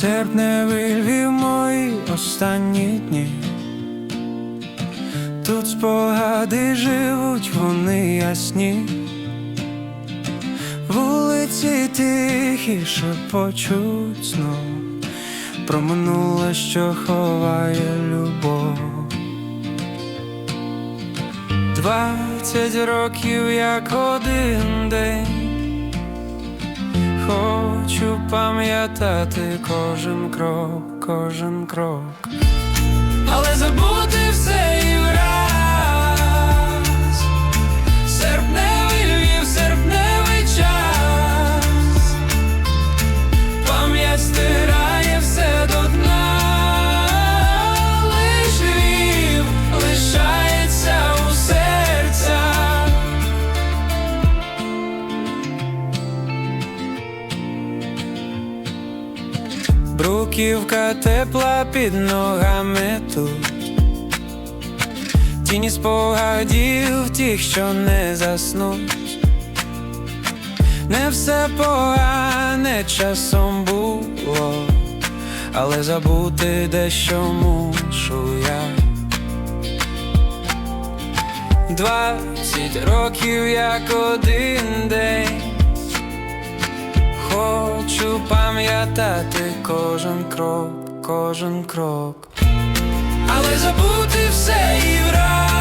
Серпневий Львів мої останні дні. Тут спогади живуть, вони ясні. Вулиці тихі шепочуть знов про минуле, що ховає любов. Двадцять років, як один пам'ятати кожен крок, кожен крок. Але забути все Бруківка тепла під ногами тут. Тіні спогадів тих, що не заснуть. Не все погане часом було, але забути дещо мушу я. Двадцять років, як один пам'ятати кожен крок, кожен крок, але забути все і враз.